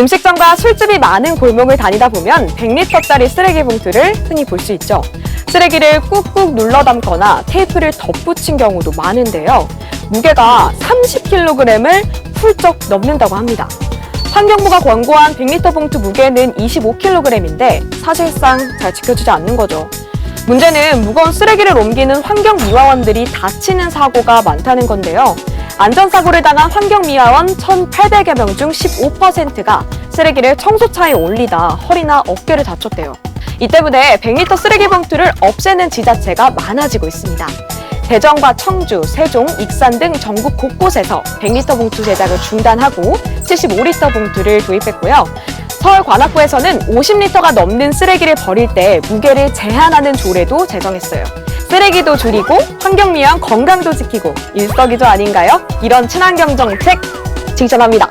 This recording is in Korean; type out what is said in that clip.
음식점과 술집이 많은 골목을 다니다 보면 100리터짜리 쓰레기 봉투를 흔히 볼 수 있죠. 쓰레기를 꾹꾹 눌러 담거나 테이프를 덧붙인 경우도 많은데요. 무게가 30kg을 훌쩍 넘는다고 합니다. 환경부가 권고한 100리터 봉투 무게는 25kg인데 사실상 잘 지켜지지 않는 거죠. 문제는 무거운 쓰레기를 옮기는 환경미화원들이 다치는 사고가 많다는 건데요. 안전사고를 당한 환경미화원 1,800여 명 중 15%가 쓰레기를 청소차에 올리다 허리나 어깨를 다쳤대요. 이 때문에 100리터 쓰레기 봉투를 없애는 지자체가 많아지고 있습니다. 대전과 청주, 세종, 익산 등 전국 곳곳에서 100리터 봉투 제작을 중단하고 75리터 봉투를 도입했고요. 서울 관악구에서는 50리터가 넘는 쓰레기를 버릴 때 무게를 제한하는 조례도 제정했어요. 쓰레기도 줄이고 환경미화 건강도 지키고 일석이조 아닌가요? 이런 친환경 정책 칭찬합니다.